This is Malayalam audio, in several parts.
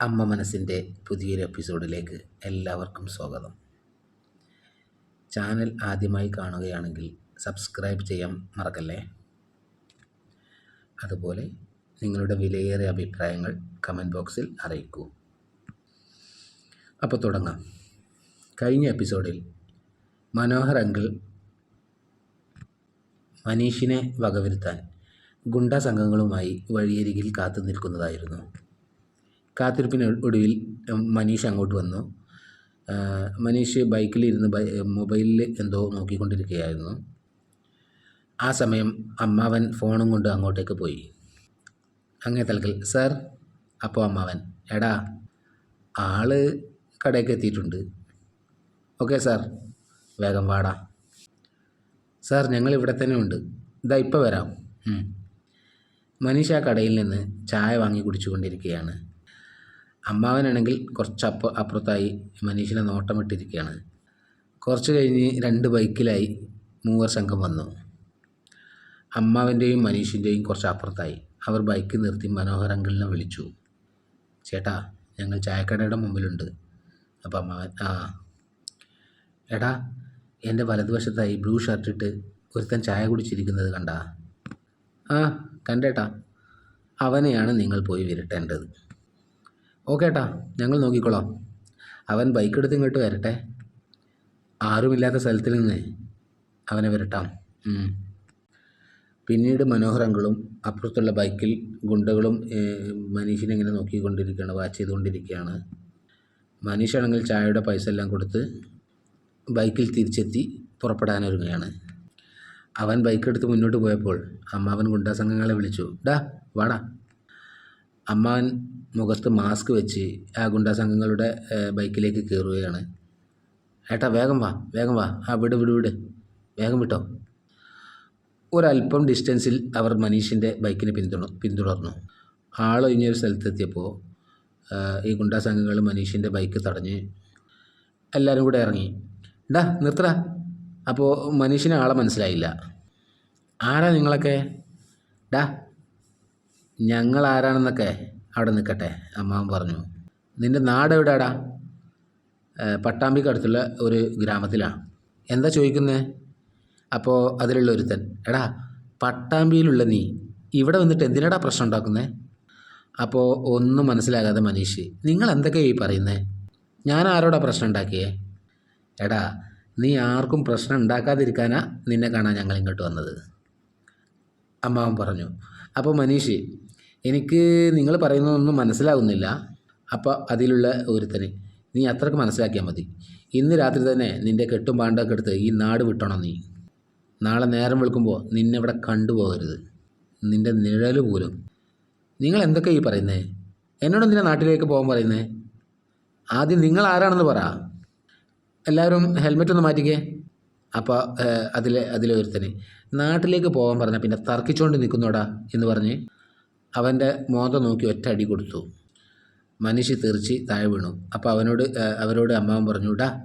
അമ്മ മനസ്സിന്റെ പുതിയൊരു എപ്പിസോഡിലേക്ക് എല്ലാവർക്കും സ്വാഗതം. ചാനൽ ആദ്യമായി കാണുകയാണെങ്കിൽ സബ്സ്ക്രൈബ് ചെയ്യാൻ മറക്കല്ലേ? അതുപോലെ നിങ്ങളുടെ വിലയേറിയ അഭിപ്രായങ്ങൾ കമന്റ് ബോക്സിൽ അറിയിക്കൂ. അപ്പോൾ തുടങ്ങാം. കഴിഞ്ഞ എപ്പിസോഡിൽ മനോഹർ അങ്കിൾ മനീഷിനെ വകവരുത്താൻ ഗുണ്ടാ സംഘങ്ങളുമായി വഴിയരികിൽ കാത്തു നിൽക്കുന്നതായിരുന്നു കാത്തിരിപ്പിന് ഒടുവിൽ മനീഷ് അങ്ങോട്ട് വന്നു. മനീഷ് ബൈക്കിലിരുന്ന് മൊബൈലിൽ എന്തോ നോക്കിക്കൊണ്ടിരിക്കുകയായിരുന്നു. ആ സമയം അമ്മാവൻ ഫോണും കൊണ്ട് അങ്ങോട്ടേക്ക് പോയി. അങ്ങേ തലക്കൽ സാർ. അപ്പോൾ അമ്മാവൻ എടാ ആൾ കടയ്ക്ക് എത്തിയിട്ടുണ്ട്. Okay sir. വേഗം വാടാ. സാർ ഞങ്ങൾ ഇവിടെ തന്നെ ഉണ്ട്. ഇതാ ഇപ്പോൾ വരാം. മനീഷ് ആ കടയിൽ നിന്ന് ചായ വാങ്ങി കുടിച്ചുകൊണ്ടിരിക്കുകയാണ്. അമ്മാവനാണെങ്കിൽ കുറച്ച് അപ്പ അപ്പുറത്തായി മനീഷിനെ നോട്ടമിട്ടിരിക്കുകയാണ്. കുറച്ച് കഴിഞ്ഞ് രണ്ട് ബൈക്കിലായി മൂവർ സംഘം വന്നു. അമ്മാവന്റെയും മനീഷിന്റെയും കുറച്ച് അപ്പുറത്തായി. അവർ ബൈക്ക് നിർത്തി മനോഹർ അങ്കിളിനെ വിളിച്ചു. ചേട്ടാ ഞങ്ങൾ ചായക്കടയുടെ മുമ്പിലുണ്ട്. അപ്പം അമ്മാവൻ ആ. എടാ എന്റെ വലതുവശത്തായി ബ്ലൂ ഷർട്ടിട്ട് ഒരുത്തൻ ചായ കുടിച്ചിരിക്കുന്നത് കണ്ടാ? ആ കണ്ടേട്ടാ. അവനെയാണ് നിങ്ങൾ പോയി വിരട്ടേണ്ടത്. ഓക്കെ ഏട്ടാ ഞങ്ങൾ നോക്കിക്കോളാം. അവൻ ബൈക്ക് എടുത്ത് ഇങ്ങോട്ട് വരട്ടെ. ആരുമില്ലാത്ത സ്ഥലത്തിൽ നിന്ന് അവനെ വരട്ടാം. പിന്നീട് മനോഹർ അങ്കിളും അപ്പുറത്തുള്ള ബൈക്കിൽ ഗുണ്ടകളും മനീഷിനെ ഇങ്ങനെ നോക്കിക്കൊണ്ടിരിക്കുകയാണ് വാച്ച് ചെയ്തുകൊണ്ടിരിക്കുകയാണ്. മനീഷാണെങ്കിൽ ചായയുടെ പൈസ എല്ലാം കൊടുത്ത് ബൈക്കിൽ തിരിച്ചെത്തി പുറപ്പെടാനൊരുങ്ങുകയാണ് അവൻ ബൈക്കെടുത്ത് മുന്നോട്ട് പോയപ്പോൾ അമ്മാവൻ ഗുണ്ടാ സംഘങ്ങളെ വിളിച്ചു ഡാ വാടാ. അമ്മാവൻ മുഖത്ത് മാസ്ക് വെച്ച് ആ ഗുണ്ടാ സംഘങ്ങളുടെ ബൈക്കിലേക്ക് കയറുകയാണ്. ഏട്ടാ വേഗം വാ വേഗം വാ. ആ വിട് വിട് വിട്. വേഗം വിട്ടോ. ഒരല്പം ഡിസ്റ്റൻസിൽ അവർ മനീഷിന്റെ ബൈക്കിനെ പിന്തുണ പിന്തുടർന്നു. ആളൊഴിഞ്ഞൊരു സ്ഥലത്തെത്തിയപ്പോൾ ഈ ഗുണ്ടാ സംഘങ്ങൾ മനീഷിന്റെ ബൈക്ക് തടഞ്ഞ് എല്ലാവരും കൂടെ ഇറങ്ങി. ഡാ നിർത്തടാ. അപ്പോൾ മനീഷിന് ആളെ മനസ്സിലായില്ല. ആരാ നിങ്ങളൊക്കെ? ഡാ ഞങ്ങൾ ആരാണെന്നൊക്കെ അവിടെ നിൽക്കട്ടെ അമ്മാവൻ പറഞ്ഞു. നിന്റെ നാട് എവിടെയാടാ? പട്ടാമ്പിക്ക് അടുത്തുള്ള ഒരു ഗ്രാമത്തിലാണ് എന്താ ചോദിക്കുന്നത് അപ്പോൾ അതിലുള്ള ഒരുത്തൻ എടാ പട്ടാമ്പിയിലുള്ള നീ ഇവിടെ വന്നിട്ട് എന്തിനാടാ പ്രശ്നം ഉണ്ടാക്കുന്നത് അപ്പോൾ ഒന്നും മനസ്സിലാകാതെ മനീഷ് നിങ്ങൾ എന്തൊക്കെയാണ് ഈ പറയുന്നത് ഞാൻ ആരോടാ പ്രശ്നം ഉണ്ടാക്കിയേ? എടാ നീ ആർക്കും പ്രശ്നം ഉണ്ടാക്കാതിരിക്കാനാ നിന്നെ കാണാൻ ഞങ്ങൾ ഇങ്ങോട്ട് വന്നത്. അമ്മാവൻ പറഞ്ഞു. അപ്പോൾ മനീഷ് എനിക്ക് നിങ്ങൾ പറയുന്നതൊന്നും മനസ്സിലാകുന്നില്ല അപ്പോൾ അതിലുള്ള ഒരുത്തന്. നീ അത്രയ്ക്ക് മനസ്സിലാക്കിയാൽ മതി. ഇന്ന് രാത്രി തന്നെ നിന്റെ കെട്ടും പാണ്ടൊക്കെ എടുത്ത് ഈ നാട് വിട്ടണം നീ. നാളെ നേരം വെളുക്കുമ്പോൾ നിന്നെ ഇവിടെ കണ്ടുപോകരുത്. നിന്റെ നിഴൽ പോലും. നിങ്ങൾ എന്തൊക്കെ ഈ പറയുന്നേ? എന്നോട് എന്തിനാ നാട്ടിലേക്ക് പോകാൻ പറയുന്നേ? ആദ്യം നിങ്ങൾ ആരാണെന്ന് പറ. എല്ലാവരും ഹെൽമെറ്റ് ഒന്ന് മാറ്റിക്കേ. അപ്പോൾ അതിലെ അതിലെ ഒരുത്തന്. നാട്ടിലേക്ക് പോകാൻ പറഞ്ഞാൽ പിന്നെ തർക്കിച്ചുകൊണ്ട് നിൽക്കുന്നോടാ എന്ന് പറഞ്ഞ് അവന്റെ മോതം നോക്കി ഒറ്റ അടി കൊടുത്തു. മനുഷ്യ തെറിച്ച് താഴെ വീണു. അപ്പോൾ അവനോട് അവരോട് അമ്മാവൻ പറഞ്ഞുടാ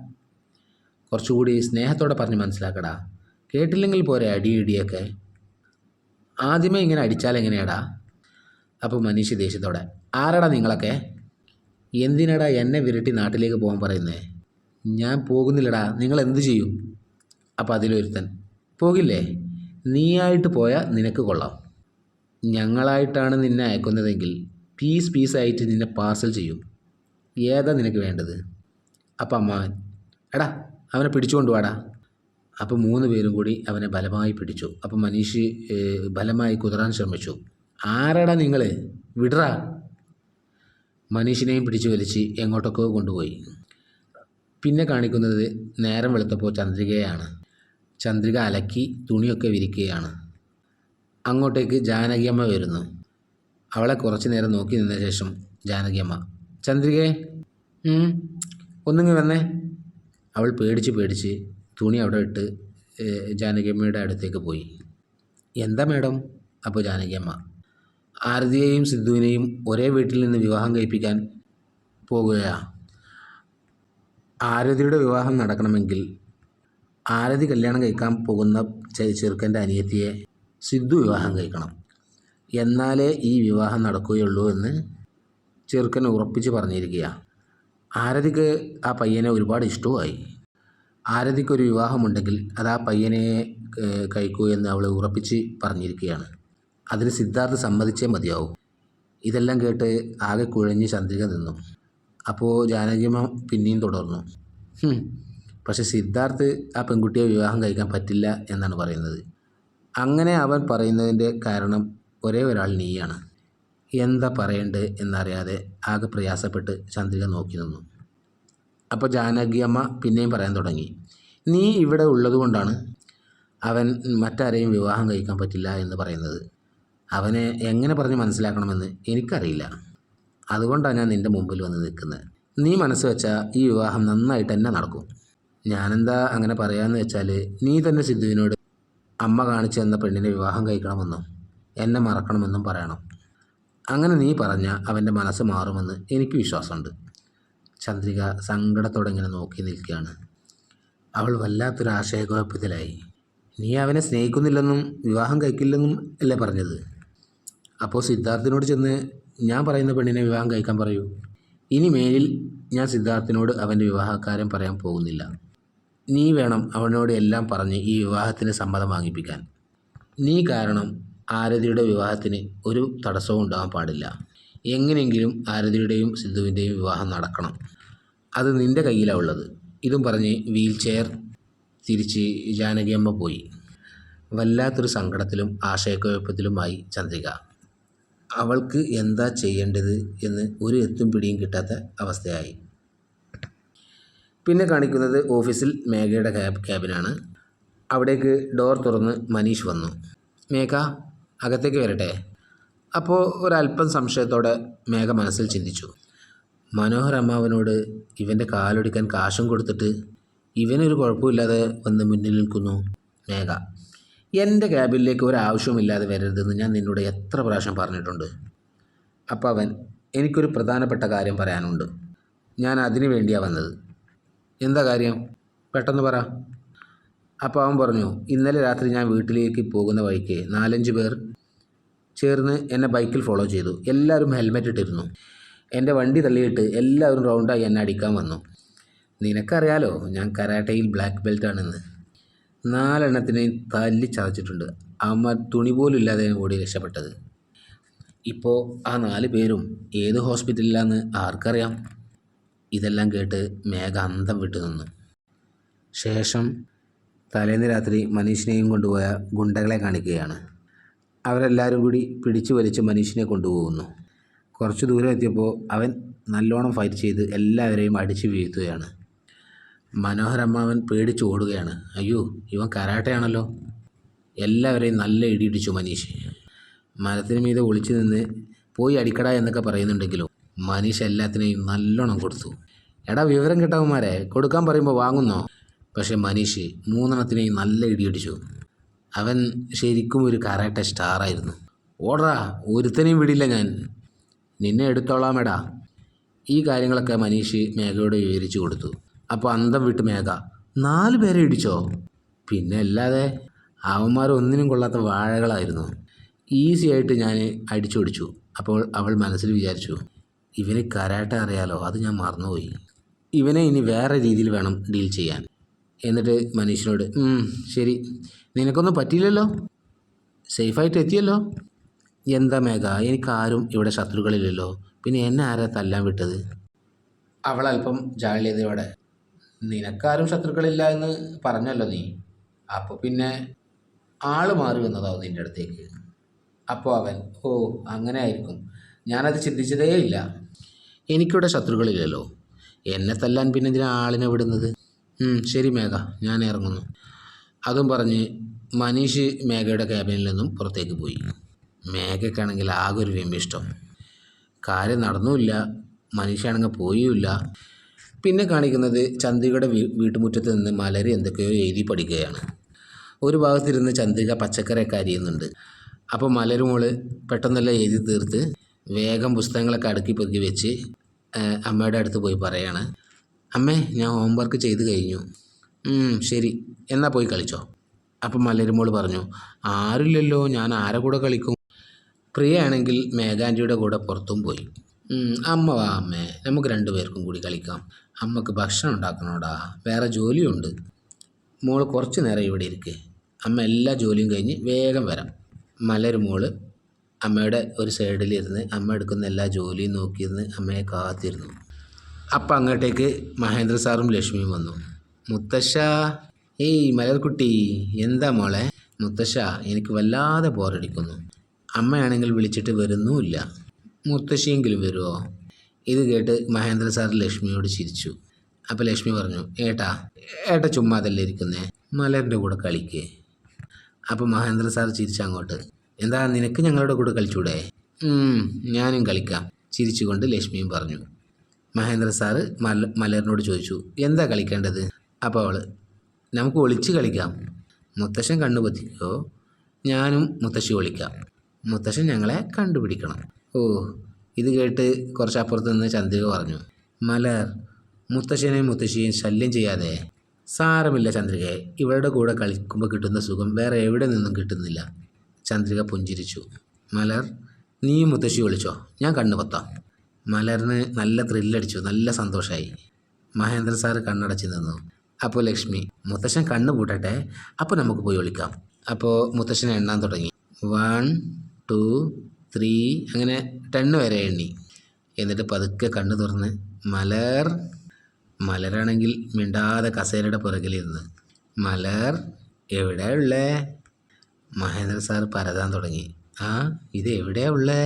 കുറച്ചുകൂടി സ്നേഹത്തോടെ പറഞ്ഞ് മനസ്സിലാക്കടാ. കേട്ടില്ലെങ്കിൽ പോരെ അടി ഇടിയൊക്കെ? ആദ്യമേ ഇങ്ങനെ അടിച്ചാൽ എങ്ങനെയാടാ? അപ്പോൾ മനുഷ്യ ദേഷ്യത്തോടെ ആരാടാ നിങ്ങളൊക്കെ? എന്തിനാടാ എന്നെ വിരട്ടി നാട്ടിലേക്ക് പോകാൻ പറയുന്നേ? ഞാൻ പോകുന്നില്ലടാ. നിങ്ങൾ എന്ത് ചെയ്യും? അപ്പോൾ അതിലൊരുത്തൻ പോകില്ലേ? നീയായിട്ട് പോയാൽ നിനക്ക് കൊള്ളാം. ഞങ്ങളായിട്ടാണ് നിന്നെ അയക്കുന്നതെങ്കിൽ പീസ് പീസായിട്ട് നിന്നെ പാർസൽ ചെയ്യും. ഏതാ നിനക്ക് വേണ്ടത്? അപ്പം അമ്മാവൻ എടാ അവനെ പിടിച്ചുകൊണ്ട് വാടാ അപ്പോൾ മൂന്ന് പേരും കൂടി അവനെ ബലമായി പിടിച്ചു. അപ്പം മനീഷ് ബലമായി കുതിരാൻ ശ്രമിച്ചു. ആരടാ നിങ്ങൾ വിടറാ. മനീഷിനെയും പിടിച്ചു വലിച്ച് എങ്ങോട്ടൊക്കെ കൊണ്ടുപോയി. പിന്നെ കാണിക്കുന്നത് നേരം വെളുത്തപ്പോൾ ചന്ദ്രികയാണ് ചന്ദ്രിക അലക്കി തുണിയൊക്കെ വിരിക്കുകയാണ്. അങ്ങോട്ടേക്ക് ജാനകിയമ്മ വരുന്നു. അവളെ കുറച്ചു നേരം നോക്കി നിന്ന ശേഷം ജാനകിയമ്മ ചന്ദ്രികയെ ഒന്നിങ്ങ് വന്നേ. അവൾ പേടിച്ച് പേടിച്ച് തുണി അവിടെ ഇട്ട് ജാനകിയമ്മയുടെ അടുത്തേക്ക് പോയി. എന്താ മേഡം? അപ്പോൾ ജാനകിയമ്മ ആരതിയെയും സിദ്ധുവിനെയും ഒരേ വീട്ടിൽ നിന്ന് വിവാഹം കഴിപ്പിക്കാൻ പോകുകയാ. ആരതിയുടെ വിവാഹം നടക്കണമെങ്കിൽ ആരതി കല്യാണം കഴിക്കാൻ പോകുന്ന ചെറുക്കന്റെ അനിയത്തിയെ സിദ്ധു വിവാഹം കഴിക്കണം. എന്നാലേ ഈ വിവാഹം നടക്കുകയുള്ളൂ എന്ന് ചെറുക്കൻ ഉറപ്പിച്ച് പറഞ്ഞിരിക്കുക. ആരതിക്ക് ആ പയ്യനെ ഒരുപാട് ഇഷ്ടവുമായി. ആരതിക്കൊരു വിവാഹമുണ്ടെങ്കിൽ അത് ആ പയ്യനെ കഴിക്കൂ എന്ന് അവൾ ഉറപ്പിച്ച് പറഞ്ഞിരിക്കുകയാണ്. അതിന് സിദ്ധാർത്ഥ് സമ്മതിച്ചേ മതിയാവും. ഇതെല്ലാം കേട്ട് ആകെ കുഴഞ്ഞ് ചന്ദ്രിക നിന്നു. അപ്പോൾ ജാനകിമ പിന്നെയും തുടർന്നു. പക്ഷെ സിദ്ധാർത്ഥ് ആ പെൺകുട്ടിയെ വിവാഹം കഴിക്കാൻ പറ്റില്ല എന്നാണ് പറയുന്നത്. അങ്ങനെ അവൻ പറയുന്നതിന്റെ കാരണം ഒരേ ഒരാൾ നീയാണ്. എന്താ പറയേണ്ടത് എന്നറിയാതെ ആകെ പ്രയാസപ്പെട്ട് ചന്ദ്രിക നോക്കി നിന്നു. അപ്പോൾ ജാനകിയമ്മ പിന്നെയും പറയാൻ തുടങ്ങി. നീ ഇവിടെ ഉള്ളതുകൊണ്ടാണ് അവൻ മറ്റാരെയും വിവാഹം കഴിക്കാൻ പറ്റില്ല എന്ന് പറയുന്നത്. അവനെ എങ്ങനെ പറഞ്ഞ് മനസ്സിലാക്കണമെന്ന് എനിക്കറിയില്ല. അതുകൊണ്ടാണ് ഞാൻ നിന്റെ മുമ്പിൽ വന്ന് നിൽക്കുന്നത്. നീ മനസ്സ് വെച്ചാൽ ഈ വിവാഹം നന്നായിട്ട് തന്നെ നടക്കും. ഞാനെന്താ അങ്ങനെ പറയാമെന്ന് വെച്ചാൽ നീ തന്നെ സിദ്ധുവിനോട് അമ്മ കാണിച്ചു തന്ന പെണ്ണിനെ വിവാഹം കഴിക്കണമെന്നും എന്നെ മറക്കണമെന്നും പറയണം. അങ്ങനെ നീ പറഞ്ഞ അവന്റെ മനസ്സ് മാറുമെന്ന് എനിക്ക് വിശ്വാസമുണ്ട്. ചന്ദ്രിക സങ്കടത്തോടെ ഇങ്ങനെ നോക്കി നിൽക്കുകയാണ്. അവൾ വല്ലാത്തൊരു ആശയക്കുഴപ്പത്തിലായി. നീ അവനെ സ്നേഹിക്കുന്നില്ലെന്നും വിവാഹം കഴിക്കില്ലെന്നും അല്ലേ പറഞ്ഞത്? അപ്പോൾ സിദ്ധാർത്ഥിനോട് ചെന്ന് ഞാൻ പറയുന്ന പെണ്ണിനെ വിവാഹം കഴിക്കാൻ പറയൂ. ഇനി മേലിൽ ഞാൻ സിദ്ധാർത്ഥിനോട് അവന്റെ വിവാഹക്കാരൻ പറയാൻ പോകുന്നില്ല. നീ വേണം അവനോട് എല്ലാം പറഞ്ഞ് ഈ വിവാഹത്തിന് സമ്മതം വാങ്ങിപ്പിക്കാൻ. നീ കാരണം ആരതിയുടെ വിവാഹത്തിന് ഒരു തടസ്സവും ഉണ്ടാകാൻ പാടില്ല. എങ്ങനെയെങ്കിലും ആരതിയുടെയും സിദ്ധുവിന്റെയും വിവാഹം നടക്കണം. അത് നിന്റെ കയ്യിലാണ് ഉള്ളത്. ഇതും പറഞ്ഞ് വീൽ ചെയർ തിരിച്ച് ജാനകിയമ്മ പോയി. വല്ലാത്തൊരു സങ്കടത്തിലും ആശയക്കുഴപ്പത്തിലുമായി ചന്ദ്രിക. അവൾക്ക് എന്താ ചെയ്യേണ്ടത് എന്ന് ഒരു എത്തും പിടിയും കിട്ടാത്ത അവസ്ഥയായി. പിന്നെ കാണിക്കുന്നത് ഓഫീസിൽ മേഘയുടെ ക്യാബ് ക്യാബിനാണ്. അവിടേക്ക് ഡോർ തുറന്ന് മനീഷ് വന്നു. മേഘ അകത്തേക്ക് വരട്ടെ. അപ്പോൾ ഒരല്പം സംശയത്തോടെ മേഘ മനസ്സിൽ ചിന്തിച്ചു. മനോഹർ അമ്മാവനോട് ഇവന്റെ കാലൊടിക്കാൻ കാശും കൊടുത്തിട്ട് ഇവനൊരു കുഴപ്പമില്ലാതെ വന്ന് മുന്നിൽ നിൽക്കുന്നു മേഘ. എന്റെ ക്യാബിനിലേക്ക് ഒരാവശ്യവുമില്ലാതെ വരരുതെന്ന് ഞാൻ നിന്നോട് എത്ര പ്രാവശ്യം പറഞ്ഞിട്ടുണ്ട്. അപ്പോൾ അവൻ എനിക്കൊരു പ്രധാനപ്പെട്ട കാര്യം പറയാനുണ്ട്. ഞാൻ അതിനു വേണ്ടിയാണ് വന്നത്. എന്താ കാര്യം? പെട്ടെന്ന് പറ. അപ്പോൾ അവൻ പറഞ്ഞു ഇന്നലെ രാത്രി ഞാൻ വീട്ടിലേക്ക് പോകുന്ന വഴിക്ക് നാലഞ്ച് പേർ ചേർന്ന് എന്നെ ബൈക്കിൽ ഫോളോ ചെയ്തു. എല്ലാവരും ഹെൽമെറ്റ് ഇട്ടിരുന്നു. എന്റെ വണ്ടി തള്ളിയിട്ട് എല്ലാവരും റൗണ്ടായി എന്നെ അടിക്കാൻ വന്നു. നിനക്കറിയാലോ ഞാൻ കരാട്ടയിൽ ബ്ലാക്ക് ബെൽറ്റ് ആണെന്ന് നാലെണ്ണത്തിനെ തല്ലി ചതച്ചിട്ടുണ്ട്. അവന്മാർ തുണി പോലും ഇല്ലാതെ ഓടി രക്ഷപ്പെട്ടത്. ഇപ്പോൾ ആ നാല് പേരും ഏത് ഹോസ്പിറ്റലിലാണെന്ന് ആർക്കറിയാം? ഇതെല്ലാം കേട്ട് മേഘ അന്തം വിട്ടു നിന്നു. ശേഷം തലേന്ന് രാത്രി മനീഷിനെയും കൊണ്ടുപോയ ഗുണ്ടകളെ കാണിക്കുകയാണ്. അവരെല്ലാവരും കൂടി പിടിച്ചു വലിച്ച് മനീഷിനെ കൊണ്ടുപോകുന്നു. കുറച്ച് ദൂരം എത്തിയപ്പോൾ അവൻ നല്ലോണം ഫൈറ്റ് ചെയ്ത് എല്ലാവരെയും അടിച്ചു വീഴ്ത്തുകയാണ്. മനോഹർ അമ്മാവൻ പേടിച്ച് ഓടുകയാണ്. അയ്യോ ഇവൻ കരാട്ടയാണല്ലോ. എല്ലാവരെയും നല്ല ഇടിയിടിച്ചു മനീഷ്. മരത്തിന് മീതെ ഒളിച്ചു നിന്ന് പോയി അടിക്കട എന്നൊക്കെ പറയുന്നുണ്ടെങ്കിലും? മനീഷ് എല്ലാത്തിനെയും നല്ലോണം കൊടുത്തു. എടാ വിവരം കിട്ടവന്മാരെ കൊടുക്കാൻ പറയുമ്പോൾ വാങ്ങുന്നോ? പക്ഷേ മനീഷ് മൂന്നെണ്ണത്തിനെയും നല്ല ഇടിയടിച്ചു അവൻ ശരിക്കും ഒരു കരാട്ട സ്റ്റാറായിരുന്നു. ഓടറാ ഒരുത്തനെയും വിടില്ല ഞാൻ. നിന്നെ എടുത്തോളാം എടാ. ഈ കാര്യങ്ങളൊക്കെ മനീഷ് മേഘയോട് വിവരിച്ചു കൊടുത്തു. അപ്പോൾ അന്തം വിട്ട് മേഘ നാല് പേരെ ഇടിച്ചോ? പിന്നെ അല്ലാതെ അവന്മാർ ഒന്നിനും കൊള്ളാത്ത വാഴകളായിരുന്നു. ഈസി ആയിട്ട് ഞാൻ അടിച്ചോടിച്ചു. അപ്പോൾ അവൾ മനസ്സിൽ വിചാരിച്ചു ഇവന് കരാട്ട അറിയാലോ അത് ഞാൻ മറന്നുപോയി. ഇവനെ ഇനി വേറെ രീതിയിൽ വേണം ഡീൽ ചെയ്യാൻ. എന്നിട്ട് മനീഷിനോട് ശരി. നിനക്കൊന്നും പറ്റിയില്ലല്ലോ? സേഫായിട്ട് എത്തിയല്ലോ? എന്താ മേഘ എനിക്കാരും ഇവിടെ ശത്രുക്കളില്ലല്ലോ. പിന്നെ എന്നെ ആരാ തല്ലാൻ വിട്ടത്? അവൾ അല്പം ജാള്യതയോടെ നിനക്കാരും ശത്രുക്കളില്ല എന്ന് പറഞ്ഞല്ലോ നീ. അപ്പോൾ പിന്നെ ആൾ മാറി വന്നതാവും നിന്റെ അടുത്തേക്ക്. അപ്പോൾ അവൻ ഓ അങ്ങനെ ആയിരിക്കും. ഞാനത് ചിന്തിച്ചതേ ഇല്ല എനിക്കിവിടെ ശത്രുക്കളില്ലല്ലോ എന്നെ തല്ലാൻ പിന്നെ എന്തിനാ ആളിനെ വിടുന്നത്? ശരി മേഘ ഞാൻ ഇറങ്ങുന്നു. അതും പറഞ്ഞ് മനീഷ് മേഘയുടെ ക്യാബിനിൽ നിന്നും പുറത്തേക്ക് പോയി. മേഘയ്ക്കാണെങ്കിൽ ആകെ ഒരു വിമിഷ്ടം കാര്യം നടന്നുമില്ല. മനീഷാണെങ്കിൽ പോയില്ല. പിന്നെ കാണിക്കുന്നത് ചന്ദ്രികയുടെ വീട്ടുമുറ്റത്ത് നിന്ന് മലരി എന്തൊക്കെയോ എഴുതി പഠിക്കുകയാണ്. ഒരു ഭാഗത്തിരുന്ന് ചന്ദ്രിക പച്ചക്കറിയൊക്കെ അരിയുന്നുണ്ട്. അപ്പോൾ മലരുമോൾ പെട്ടെന്നെല്ലാം എഴുതി തീർത്ത് വേഗം പുസ്തകങ്ങളൊക്കെ അടുക്കി പൊതുക്കി വെച്ച് അമ്മയുടെ അടുത്ത് പോയി പറയാണ് അമ്മേ ഞാൻ ഹോംവർക്ക് ചെയ്ത് കഴിഞ്ഞു. "ഉം, ശരി. എന്നാൽ പോയി കളിച്ചോ. അപ്പം മലരുമോൾ പറഞ്ഞു ആരില്ലല്ലോ ഞാൻ ആരെ കൂടെ കളിക്കും? പ്രിയ ആണെങ്കിൽ മേഘാന്റിയുടെ കൂടെ പുറത്തും പോയി. അമ്മ വാ അമ്മേ നമുക്ക് രണ്ടുപേർക്കും കൂടി കളിക്കാം. അമ്മയ്ക്ക് ഭക്ഷണം ഉണ്ടാക്കണോടാ വേറെ ജോലിയുണ്ട്. മോൾ കുറച്ച് നേരം ഇവിടെ ഇരിക്ക്. അമ്മ എല്ലാ ജോലിയും കഴിഞ്ഞ് വേഗം വരാം. മലര് മോൾ അമ്മയുടെ ഒരു സൈഡിലിരുന്ന് അമ്മ എടുക്കുന്ന എല്ലാ ജോലിയും നോക്കിയിരുന്ന് അമ്മയെ കാത്തിരുന്നു. അപ്പം അങ്ങോട്ടേക്ക് മഹേന്ദ്ര സാറും ലക്ഷ്മിയും വന്നു. മുത്തശ്ശ ഏയ് മലർക്കുട്ടി എന്താ മോളെ? മുത്തശ്ശ എനിക്ക് വല്ലാതെ ബോറടിക്കുന്നു. അമ്മയാണെങ്കിൽ വിളിച്ചിട്ട് വരുന്നുമില്ല. മുത്തശ്ശിയെങ്കിലും വരുമോ ഇത് കേട്ട് മഹേന്ദ്ര സാർ ലക്ഷ്മിയോട് ചിരിച്ചു. അപ്പോൾ ലക്ഷ്മി പറഞ്ഞു ഏട്ടാ ഏട്ട ചുമ്മാതല്ലേ ഇരിക്കുന്നേ? മലറിന്റെ കൂടെ കളിക്കേ. അപ്പോൾ മഹേന്ദ്ര സാർ ചിരിച്ചങ്ങോട്ട്. എന്താ നിനക്ക് ഞങ്ങളുടെ കൂടെ കളിച്ചൂടെ? ഞാനും കളിക്കാം ചിരിച്ചുകൊണ്ട് ലക്ഷ്മിയും പറഞ്ഞു. മഹേന്ദ്ര സാറ് മല മലറിനോട് ചോദിച്ചു എന്താ കളിക്കേണ്ടത്? അപ്പോൾ അവൾ നമുക്ക് ഒളിച്ച് കളിക്കാം. മുത്തശ്ശൻ കണ്ണുപൊത്തിക്കോ ഞാനും മുത്തശ്ശി ഒളിക്കാം. മുത്തശ്ശൻ ഞങ്ങളെ കണ്ടുപിടിക്കണം. ഓ ഇത് കേട്ട് കുറച്ചപ്പുറത്ത് നിന്ന് ചന്ദ്രിക പറഞ്ഞു മലർ മുത്തശ്ശനെയും മുത്തശ്ശിയെയും ശല്യം ചെയ്യാതെ സാരമില്ല ചന്ദ്രികയെ. ഇവരുടെ കൂടെ കളിക്കുമ്പോൾ കിട്ടുന്ന സുഖം വേറെ എവിടെ നിന്നും കിട്ടുന്നില്ല. ചന്ദ്രിക പുഞ്ചിരിച്ചു. മലർ നീ മുത്തശ്ശി വിളിച്ചോ? ഞാൻ കണ്ണു പൊത്താം. മലറിന് നല്ല ത്രില്ലടിച്ചു നല്ല സന്തോഷമായി മഹേന്ദ്ര സാറ് കണ്ണടച്ച് നിന്നു. അപ്പോൾ ലക്ഷ്മി മുത്തശ്ശൻ കണ്ണ് കൂട്ടട്ടെ അപ്പോൾ നമുക്ക് പോയി വിളിക്കാം. അപ്പോൾ മുത്തശ്ശൻ എണ്ണാൻ തുടങ്ങി. വൺ ടു ത്രീ അങ്ങനെ ടെണ്ണ് വരെ എണ്ണി. എന്നിട്ട് പതുക്കെ കണ്ണു തുറന്ന് മലർ. മലരാണെങ്കിൽ മിണ്ടാതെ കസേരയുടെ പുറകിലിരുന്ന് മലർ എവിടെ ഉള്ളേ? മഹേന്ദ്ര സാർ പരതാൻ തുടങ്ങി. ആ ഇത് എവിടെയാ ഉള്ളേ?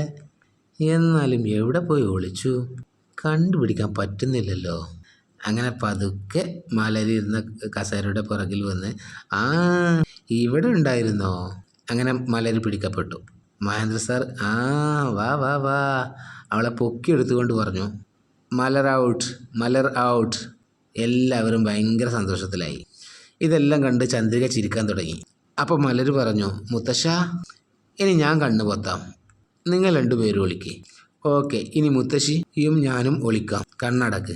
എന്നാലും എവിടെ പോയി ഒളിച്ചു? കണ്ടുപിടിക്കാൻ പറ്റുന്നില്ലല്ലോ. അങ്ങനെ പതുക്കെ മലരിയിരുന്ന കസേരയുടെ പുറകിൽ വന്ന് ആ ഇവിടെ ഉണ്ടായിരുന്നോ? അങ്ങനെ മലരി പിടിക്കപ്പെട്ടു. മഹേന്ദ്ര സാർ ആ വാ വാ വാ. അവളെ പൊക്കി എടുത്തുകൊണ്ട് പറഞ്ഞു. Malar out Malar out. എല്ലാവരും ഭയങ്കര സന്തോഷത്തിലായി. ഇതെല്ലാം കണ്ട് ചന്ദ്രിക ചിരിക്കാൻ തുടങ്ങി. അപ്പോൾ മലർ പറഞ്ഞു മുത്തശ്ശ ഇനി ഞാൻ കണ്ണു പൊത്താം. നിങ്ങൾ രണ്ടുപേരും ഒളിക്ക്. ഓക്കെ ഇനി മുത്തശ്ശിയും ഞാനും ഒളിക്കാം. കണ്ണടക്ക്.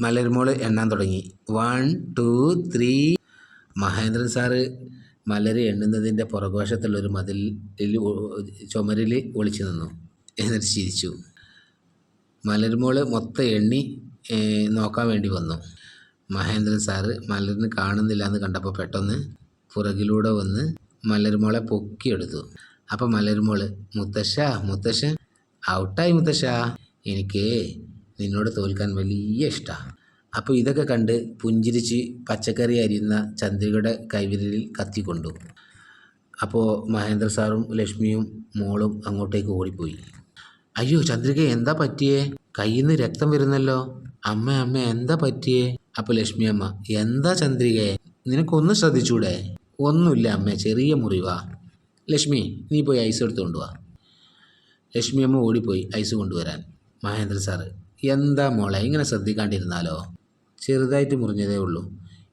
മലരുമോൾ എണ്ണാൻ തുടങ്ങി. One two three. Mahendran sir Malar എണ്ണുന്നതിന്റെ പുറകോശത്തുള്ളൊരു മതിലിൽ ചുമരിൽ ഒളിച്ചു നിന്നു. എന്നിട്ട് ചിരിച്ചു. മലരുമോൾ മൊത്തം എണ്ണി നോക്കാൻ വേണ്ടി വന്നു. മഹേന്ദ്രൻ സാറ് മലരിന് കാണുന്നില്ല എന്ന് കണ്ടപ്പോൾ പെട്ടെന്ന് പുറകിലൂടെ വന്ന് മലരുമോളെ പൊക്കിയെടുത്തു. അപ്പം മലരുമോൾ മുത്തശ്ശ മുത്തശ്ശൻ ഔട്ടായി മുത്തശ്ശ. എനിക്ക് നിന്നോട് തോൽക്കാൻ വലിയ ഇഷ്ടമാണ് അപ്പോൾ ഇതൊക്കെ കണ്ട് പുഞ്ചിരിച്ച് പച്ചക്കറി അരിയുന്ന ചന്ദ്രികയുടെ കൈവിരലിൽ കത്തിക്കൊണ്ടു. അപ്പോൾ മഹേന്ദ്ര സാറും ലക്ഷ്മിയും മോളും അങ്ങോട്ടേക്ക് ഓടിപ്പോയി. അയ്യോ ചന്ദ്രിക എന്താ പറ്റിയേ? കയ്യിൽ നിന്ന് രക്തം വരുന്നല്ലോ. അമ്മ അമ്മ എന്താ പറ്റിയേ? അപ്പോൾ ലക്ഷ്മി അമ്മ എന്താ ചന്ദ്രികയെ നിനക്കൊന്ന് ശ്രദ്ധിച്ചൂടെ? ഒന്നുമില്ല അമ്മ ചെറിയ മുറിവാ. ലക്ഷ്മി നീ പോയി ഐസ് എടുത്ത് കൊണ്ടുവാ. ലക്ഷ്മി അമ്മ ഓടിപ്പോയി ഐസ് കൊണ്ടുവരാൻ. മഹേന്ദ്ര സാറ് എന്താ മോളെ ഇങ്ങനെ ശ്രദ്ധിക്കാണ്ടിരുന്നാലോ? ചെറുതായിട്ട് മുറിഞ്ഞതേ ഉള്ളൂ.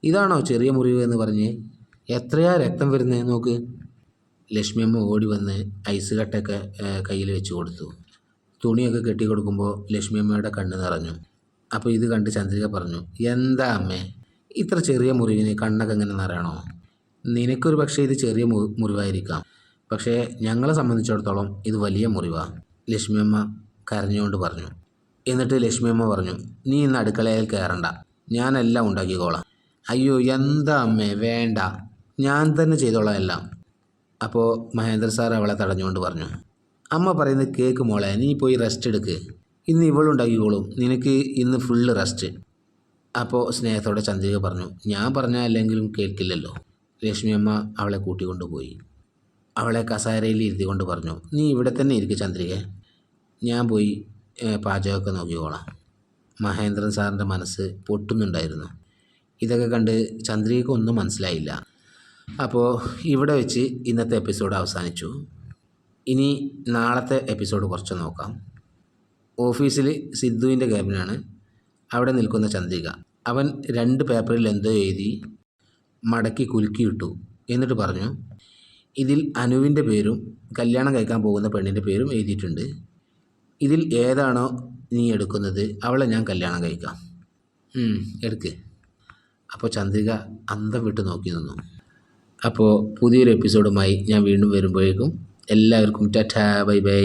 ഇതാണോ ചെറിയ മുറിവ് എന്ന് പറഞ്ഞ് എത്രയാ രക്തം വരുന്നത് നോക്ക്? ലക്ഷ്മി അമ്മ ഓടി വന്ന് ഐസ് കട്ടൊക്കെ കയ്യിൽ വെച്ച് കൊടുത്തു. തുണിയൊക്കെ കെട്ടി കൊടുക്കുമ്പോൾ ലക്ഷ്മി അമ്മയുടെ കണ്ണ് നിറഞ്ഞു. അപ്പോൾ ഇത് കണ്ട് ചന്ദ്രിക പറഞ്ഞു എന്താ അമ്മേ? ഇത്ര ചെറിയ മുറിവിന് കണ്ണൊക്കെ എങ്ങനെ നിറയണോ? നിനക്കൊരു പക്ഷേ ഇത് ചെറിയ മുറിവായിരിക്കാം. പക്ഷേ ഞങ്ങളെ സംബന്ധിച്ചിടത്തോളം ഇത് വലിയ മുറിവാണ് ലക്ഷ്മിയമ്മ കരഞ്ഞുകൊണ്ട് പറഞ്ഞു. എന്നിട്ട് ലക്ഷ്മിയമ്മ പറഞ്ഞു നീ ഇന്ന് അടുക്കളയിൽ കയറണ്ട ഞാനെല്ലാം ഉണ്ടാക്കിക്കോളാം. അയ്യോ എന്താ അമ്മേ? വേണ്ട. ഞാൻ തന്നെ ചെയ്തോളാം എല്ലാം. അപ്പോൾ മഹേന്ദ്ര സാർ അവളെ തടഞ്ഞുകൊണ്ട് പറഞ്ഞു അമ്മ പറയുന്നത് കേക്ക് മോളെ നീ പോയി റെസ്റ്റ് എടുക്ക്. ഇന്ന് ഇവളുണ്ടാക്കിക്കോളും നിനക്ക് ഇന്ന് ഫുള്ള് റെസ്റ്റ് അപ്പോൾ സ്നേഹത്തോടെ ചന്ദ്രിക പറഞ്ഞു ഞാൻ പറഞ്ഞാൽ അല്ലെങ്കിലും കേൾക്കില്ലല്ലോ. ലക്ഷ്മി അമ്മ അവളെ കൂട്ടിക്കൊണ്ടുപോയി. അവളെ കസാരയിൽ ഇരുത്തിക്കൊണ്ട് പറഞ്ഞു നീ ഇവിടെ തന്നെ ഇരിക്കും ചന്ദ്രിക. ഞാൻ പോയി പാചകമൊക്കെ നോക്കിക്കോളാം. മഹേന്ദ്രൻ സാറിന്റെ മനസ്സ് പൊട്ടുന്നുണ്ടായിരുന്നു. ഇതൊക്കെ കണ്ട് ചന്ദ്രികയ്ക്ക് ഒന്നും മനസ്സിലായില്ല. അപ്പോൾ ഇവിടെ വെച്ച് ഇന്നത്തെ എപ്പിസോഡ് അവസാനിച്ചു. ഇനി നാളത്തെ എപ്പിസോഡ് കുറച്ച് നോക്കാം. ഓഫീസിൽ സിദ്ധുവിന്റെ ക്യാബിനാണ്. അവിടെ നിൽക്കുന്ന ചന്ദ്രിക അവൻ രണ്ട് പേപ്പറിൽ എന്തോ എഴുതി മടക്കി കുലുക്കിയിട്ടു. എന്നിട്ട് പറഞ്ഞു ഇതിൽ അനുവിന്റെ പേരും കല്യാണം കഴിക്കാൻ പോകുന്ന പെണ്ണിന്റെ പേരും എഴുതിയിട്ടുണ്ട്. ഇതിൽ ഏതാണോ നീ എടുക്കുന്നത് അവളെ ഞാൻ കല്യാണം കഴിക്കാം. എടുക്ക്. അപ്പോൾ ചന്ദ്രിക അന്തം വിട്ട് നോക്കി നിന്നു. അപ്പോൾ പുതിയൊരു എപ്പിസോഡുമായി ഞാൻ വീണ്ടും വരുമ്പോഴേക്കും എല്ലാവർക്കും ടാറ്റാ ബൈ ബൈ.